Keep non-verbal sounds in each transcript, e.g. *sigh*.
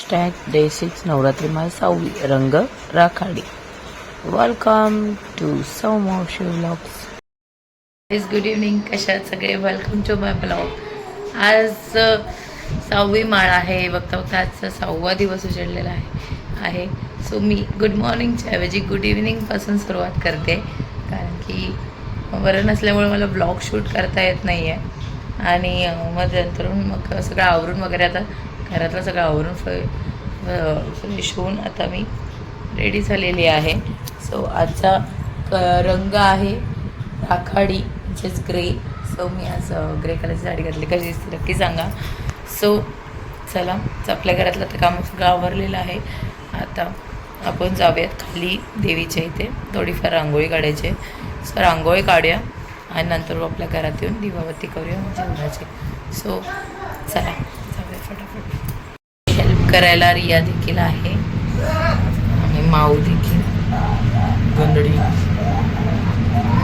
Hashtag day six Navratri सावली सहावी रंग राखाडी. वेलकम टू सौ मावशी ब्लॉग्स इज गुड इव्हनिंग कशात सगळे? वेलकम टू माय ब्लॉग आज सहावी माळ आहे. बघता बघता आजचा सहावा दिवस उजळलेला आहे. आहे. सो मी गुड मॉर्निंगच्या ऐवजी गुड इव्हिनिंगपासून सुरुवात करते. कारण की बरं नसल्यामुळे मला ब्लॉग शूट करता येत नाही आहे आणि मग नंतरून मग सगळं आवरून वगैरे आता घरातलं सगळं आवरून फ फ्रेश होऊन आता मी रेडी झालेली आहे. सो आजचा क- रंग आहे राखाडी म्हणजेच ग्रे सो मी आज ग्रे कलरची साडी घातली. कशी दिसते नक्की सांगा. सो चला आपल्या घरातलं तर काम सगळं आवरलेलं आहे. आता आपण जाऊयात खाली देवीच्या इथे. थोडीफार रांगोळी काढायची आहे. सो रांगोळी काढूया आणि नंतर आपल्या घरात येऊन दिवाबत्ती करूया म्हणजे उन्हाची. सो चला. करायला रिया देखील आहे. आणि माऊ देखील. गंदडी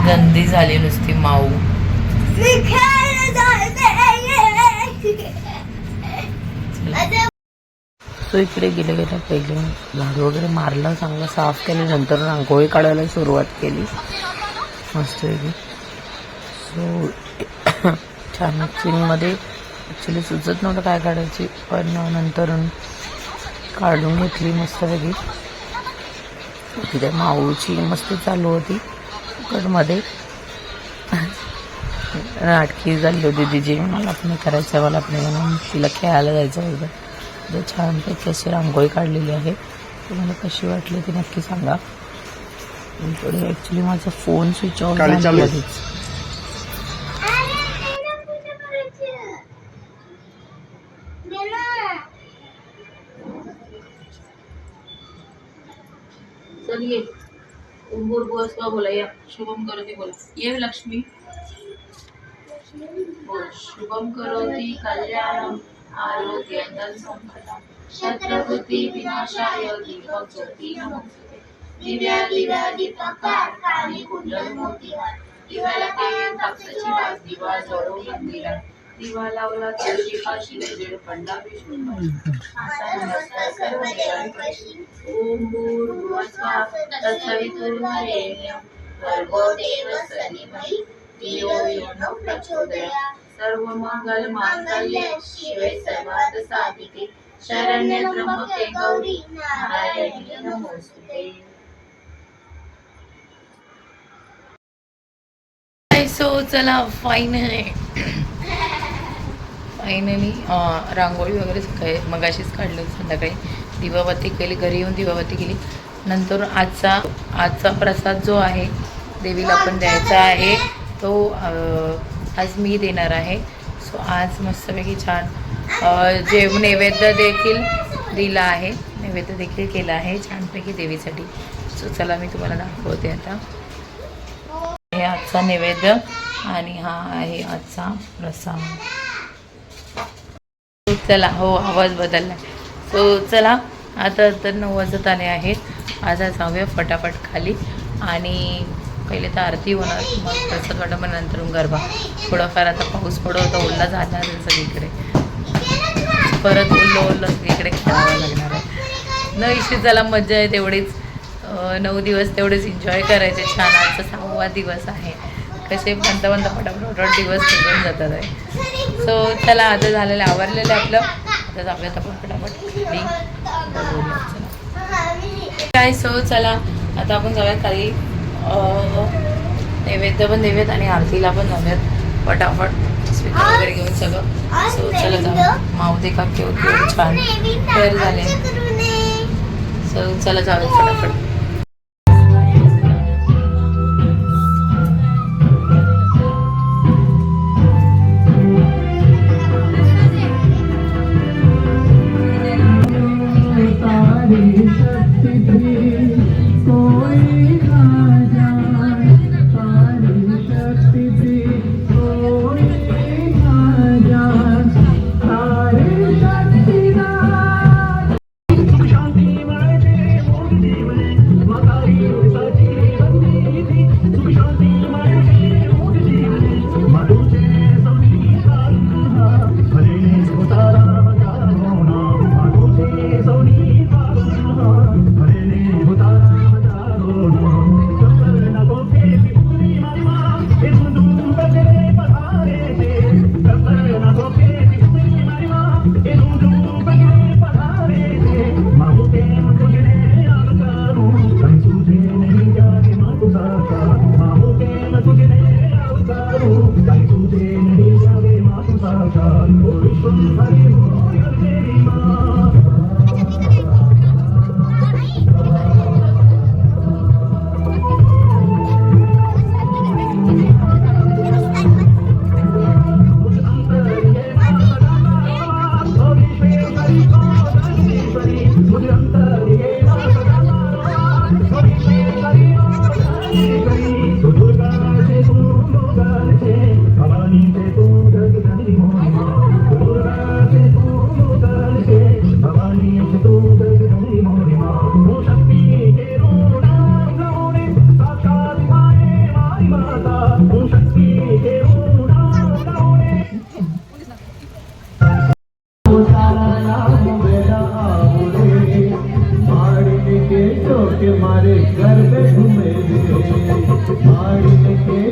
गंदी झाली नुसती माऊ. सो इकडे गेले गेल्या पहिले. झाडू वगैरे मारलं चांगलं साफ केलं नंतर रांगोळी काढायला सुरुवात केली. मस्त वेगळी सो छान ॲक्च्युलीमध्ये ॲक्च्युली सुचत नव्हतं काय काढायची पण नंतर काढून घेतली मस्त वेगळी तिथे माऊची मस्त चालू होती. कडमध्ये नाटकी झाली होती तिची. मला पण करायचं आहे, मला पण म्हणून तिला खेळायला जायचं होतं तर छानपैकी अशी रांगोळी काढलेली आहे. तुम्हाला कशी वाटली ती नक्की सांगा. थोडी ॲक्च्युली माझा फोन स्विच ऑफ झाला चालू आहे. लगेच चलिए बोला या शुभम करोती बोला. ये लक्ष्मी. बोल. शुभम करोती कल्याणम आरोग्य धन शत्रुती विनाशाय दीपक ज्योती नमोस्तुते. दिव्या दिव्या दीपकार काळी कुंडल मोतीहार दिव्याला काय कापसाची वास दिवा जळो मंदिरात. दिवा लावला तुळशी पाशी दीड पडला विष्णू ओम भूर्भुवस्वः तत्सवितुर्वरेण्यं भर्गो देवस्य धीमहि धियो यो न प्रचोदयात् सर्वमंगल मांगल्ये शिवे सर्वार्थ साधिके. शरण्ये त्र्यंबके गौरी नारायणी नमोस्तुते. सो चला फायनली फायनली रांगोळी वगैरे सकाळी मगाशीच काढली संध्याकाळी. दिवाबत्ती केली घरी येऊन दिवाबत्ती केली. नंतर आजचा आजचा प्रसाद जो आहे देवीला पण द्यायचा आहे. तो आज मी देणार आहे. सो आज मस्तपैकी छान जे नैवेद्य देखील दिला आहे नैवेद्य देखील केला आहे छानपैकी देवीसाठी. सो चला मी तुम्हाला दाखवते आता. हे आजचा नैवेद्य आणि हा आहे आजचा प्रसाद. चला हो आवाज बदलला सो चला आता तर नऊ वाजत आले आहेत. आता जाऊया फटाफट खाली. आणि पहिले तर आरती होणार. मग प्रसाद वाटा मग नंतर गरबा. थोडाफार आता पाऊस पडत होता ओल्ला जाणार सगळीकडे. परत ओल्लं ओल्लं सगळीकडे खेळावं लागणार आहे. न इशी चला मजा आहे तेवढीच. नऊ दिवस तेवढेच एन्जॉय करायचे. छान आजचा सहावा दिवस आहे. कसे बनता बनता फटाफट दिवस निघून जातात आहे. सो चला आता झालेलं आवरलेलं आहे आपलं. आता जाऊयात आपण फटाफट. काय सो चला. आता आपण जाऊयात खाली. अं, नैवेद्य पण देऊयात आणि आरतीला पण जाऊयात. फटाफट स्पीकर वगैरे घेऊन सगळं. सो चला जाऊ मावते का केवढे छान. तयार झाले. सो चला जाऊयात फटाफट.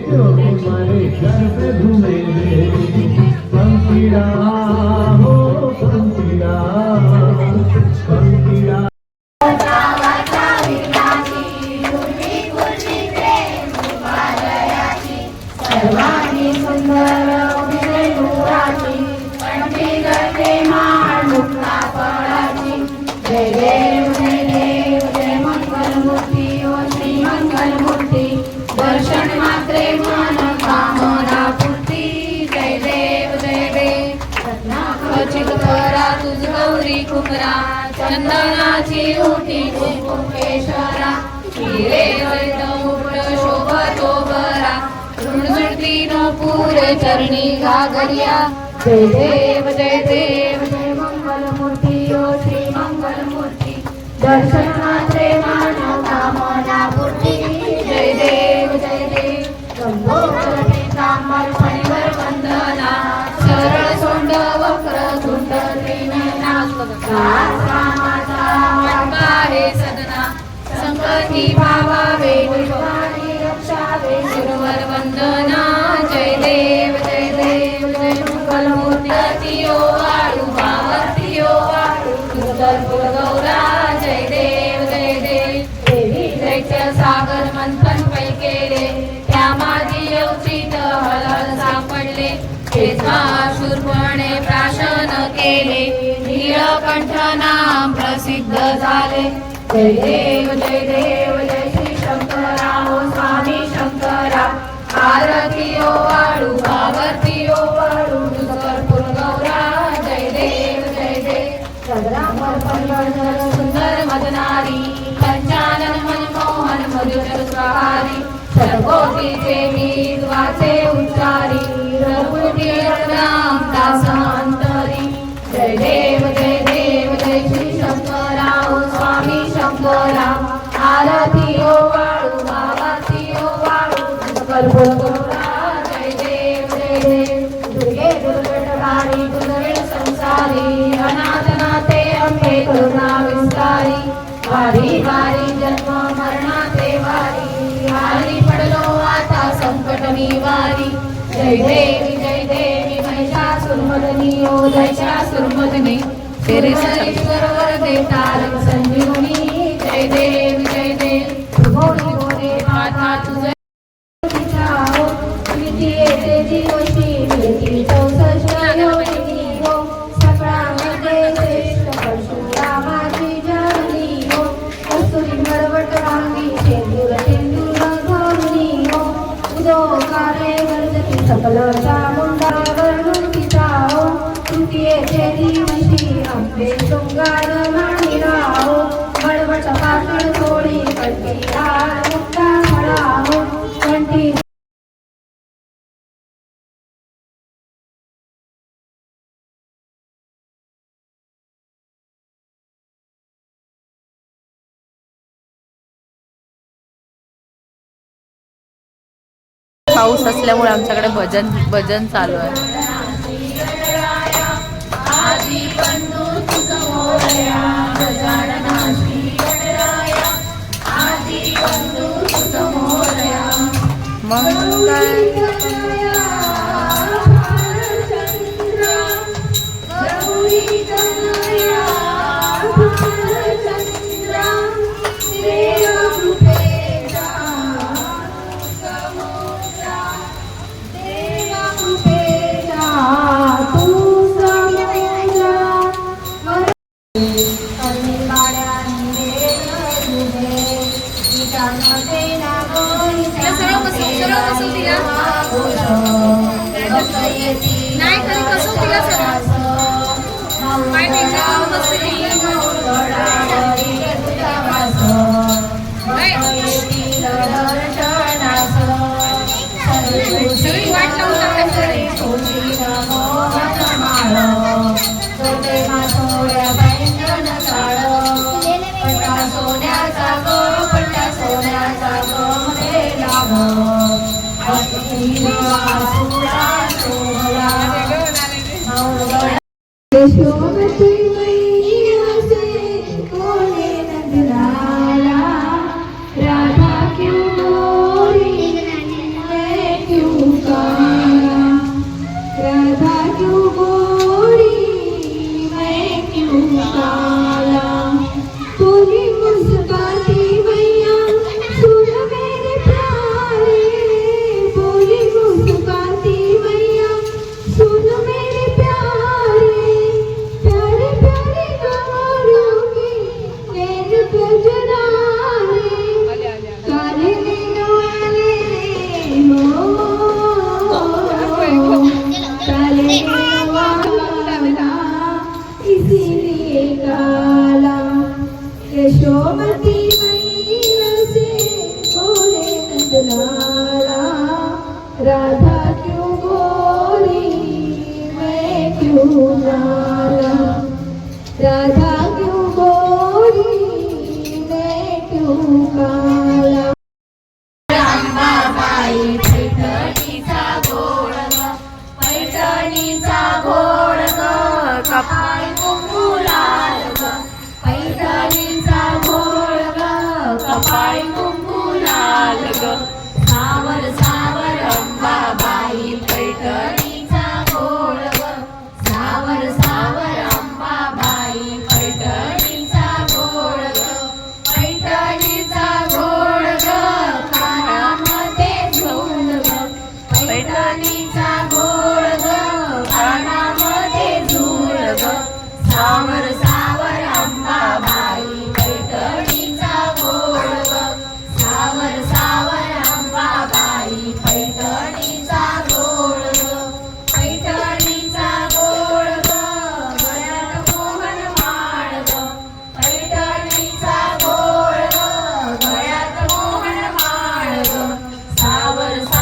मारने के जो गौरी चंदनाची उठी कुंकेश्वरा हिरे वैद शोभतो बरा झुणझुणती नूपुर चरणी घागरिया. जय देव जय देव जय मंगल मूर्ती ओ श्री मंगल मूर्ती दर्शन मात्रे मानव कामना पूर्ती जय देव जय देव. गंगोदर पीतांबर त्रिनयना हे सदना संकटी भावावे रक्षावे नाम प्रसिद्ध झाले. जय देव जय देव जय श्री शंकरा हो स्वामी शंकरा आरती ओ वाळू आरती ओ वाळू कर्पूर गौरा जय देव जय देव. सदरामर सुंदर मदनारी. पंचानन मनमोहन मधुर स्वाहारी सर्वोटीचे मी वाचे उच्चारी. रघुटी राम दासांतरी. जय देव शंकरा आरती ओ वाळू ओ हो वाळू जय देव जय देव. दुर्गे संसारी अंबे करुणा विस्तारी वारी वारी जन्म वारी वारी पडलो आता संकट निवारी. जय देवी जय देवी महिषासुरमदनी ओ महिषासुरमदनी तेरे सरोवर देवता रक्षण माणी राहो पाकळ थोडी मुक्ता कंठी पाऊस असल्यामुळे आमच्याकडे भजन भजन चालू आहे. मंगल राधा क्यों बोली? मैं क्यों नाला राधा क्यों गोरी मैं क्यों का power is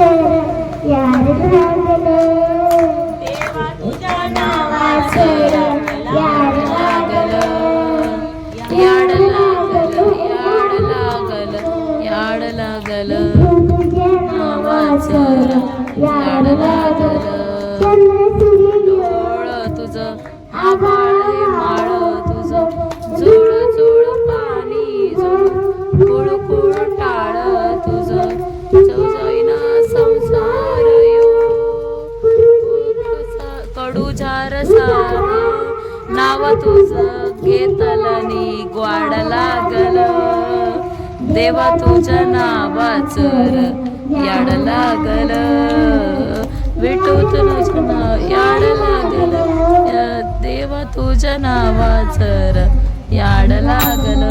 Yeah, it's a holiday. Yeah, it's a holiday. नाव तुझ घेतलनी ग्वाड लागल. देवा तुझ्या नावाच याड लागल. विटू तुझ्या नाव याड लागल. देवा तुझ्या नावाच याड लागल.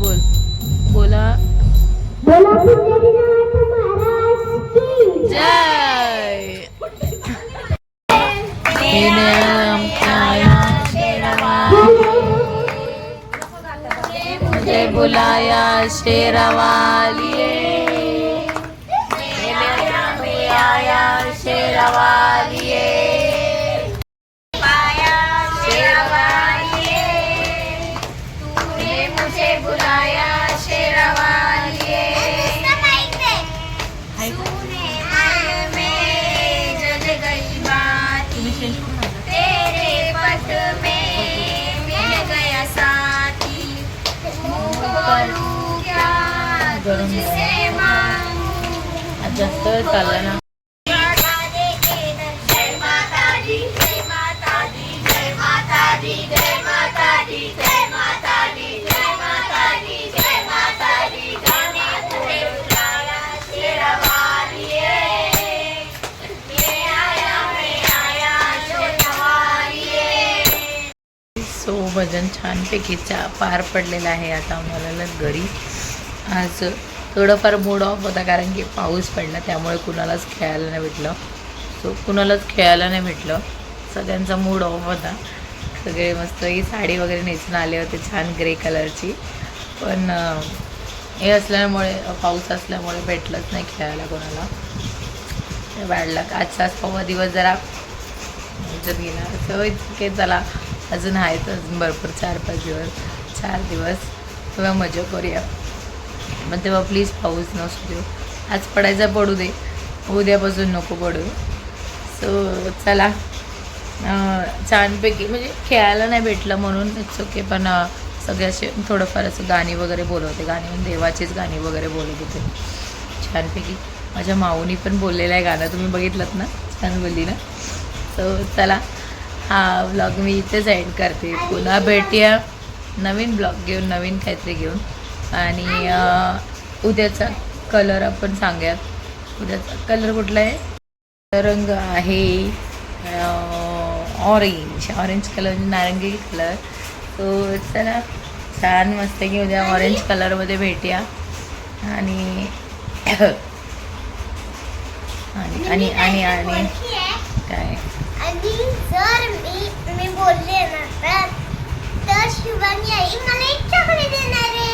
बोल बोला. जय. *laughs* बुलाया शेरावालिए जास्त वेळ चालला ना. सो भजन छानपैकी चा पार पडलेलं आहे आता आम्हाला घरी. आज थोडंफार मूड ऑफ होता कारण की पाऊस पडला त्यामुळे कुणालाच खेळायला नाही भेटलं. सो कुणालाच खेळायला नाही भेटलं. सगळ्यांचा मूड ऑफ होता. सगळे मस्त ही साडी वगैरे नेसून आले होते छान ग्रे कलरची. पण हे असल्यामुळे पाऊस असल्यामुळे भेटलंच नाही खेळायला कोणाला. वाढला आजचा सव्वा दिवस जरा ह्याच्यात गेला. असं इतके चला अजून आहेत अजून भरपूर चार पाच दिवस. चार दिवस. तेव्हा मजा करूया. मग तेव्हा प्लीज पाऊस नसू देऊ. आज पडायचा पडू दे. उद्यापासून नको पडू. सो चला. छानपैकी म्हणजे खेळायला नाही भेटलं म्हणून इट्स ओके पण सगळ्याचे सगळे असे थोडंफार असं गाणी वगैरे बोलवते. गाणी म्हणून देवाचीच गाणी वगैरे बोलत होते छानपैकी. माझ्या माऊनी पण बोललेलं आहे गाणं. तुम्ही बघितलं ना? छान बोलली ना? सो चला. हा ब्लॉग मी इथेच एंड करते. पुन्हा भेटूया. नवीन ब्लॉग घेऊन नवीन काहीतरी घेऊन. आणि उद्याचा कलर आपण सांगूयात. उद्याचा कलर कुठला आहे? रंग आहे ऑरेंज ऑरेंज कलर नारंगी कलर तो चला छान मस्त की उद्या ऑरेंज कलरमध्ये भेटूया. आणि आणि आणि आणि आणि. काय? आणि जर मी मी बोलले ना तर तर शिवानी आई मला एक चॉकलेट देणार आहे.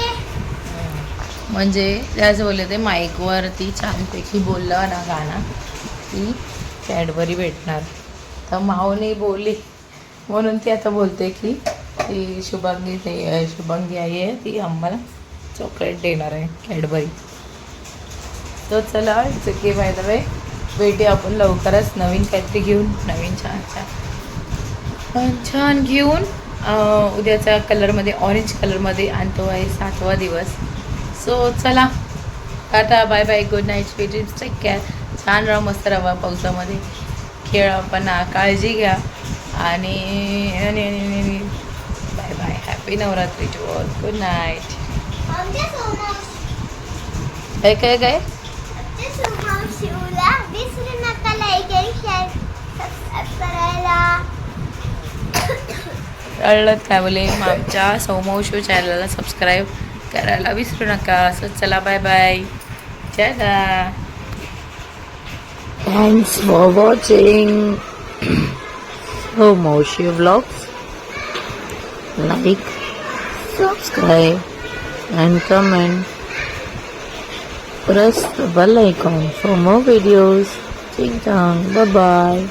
म्हणजे त्याच बोलले ते माईकवरती छानपैकी बोललं ना गाणं की कॅडबरी भेटणार. तर माऊने बोलली म्हणून ती आता बोलते की ती शुभांगी ते शुभांगी आई आहे ती आम्हाला चॉकलेट देणार आहे कॅडबरी. तो चला चुकी बाय द वे भेटूया आपण लवकरच नवीन काहीतरी घेऊन नवीन छान छान. छान घेऊन उद्याच्या कलरमध्ये ऑरेंज कलरमध्ये आणतो आहे सातवा दिवस. सो चला. Tata bye bye good night sweet dreams take care छान राहा मस्त राहा पावसामध्ये. खेळा पण काळजी घ्या. आणि bye bye happy Navratri to all good night सोमाव काय काय काय? सोमाव कळलं काय बोले मग आमच्या सौमौशो चॅनलला subscribe करायला विसरू नका असं चला बाय बाय चला thanks for watching *clears throat* सौमौशी vlogs like subscribe and comment. Press the bell icon for more videos. Ting tong. Bye bye.